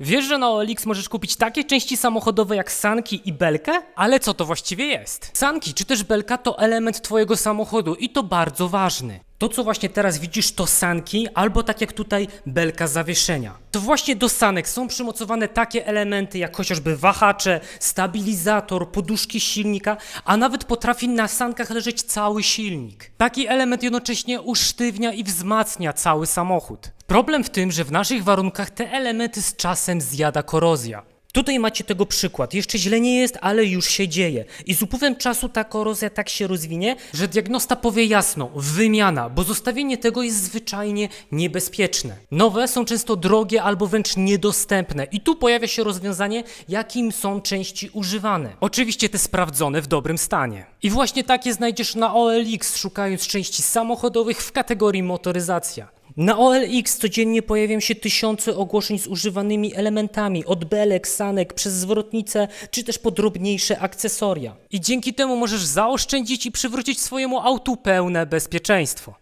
Wiesz, że na OLX możesz kupić takie części samochodowe jak sanki i belkę? Ale co to właściwie jest? Sanki czy też belka to element twojego samochodu i to bardzo ważny. To, co właśnie teraz widzisz, to sanki, albo tak jak tutaj, belka zawieszenia. To właśnie do sanek są przymocowane takie elementy, jak chociażby wahacze, stabilizator, poduszki silnika, a nawet potrafi na sankach leżeć cały silnik. Taki element jednocześnie usztywnia i wzmacnia cały samochód. Problem w tym, że w naszych warunkach te elementy z czasem zjada korozja. Tutaj macie tego przykład. Jeszcze źle nie jest, ale już się dzieje. I z upływem czasu ta korozja tak się rozwinie, że diagnosta powie jasno, wymiana, bo zostawienie tego jest zwyczajnie niebezpieczne. Nowe są często drogie albo wręcz niedostępne i tu pojawia się rozwiązanie, jakim są części używane. Oczywiście te sprawdzone w dobrym stanie. I właśnie takie znajdziesz na OLX, szukając części samochodowych w kategorii motoryzacja. Na OLX codziennie pojawiają się tysiące ogłoszeń z używanymi elementami, od belek, sanek, przez zwrotnice, czy też po drobniejsze akcesoria. I dzięki temu możesz zaoszczędzić i przywrócić swojemu autu pełne bezpieczeństwo.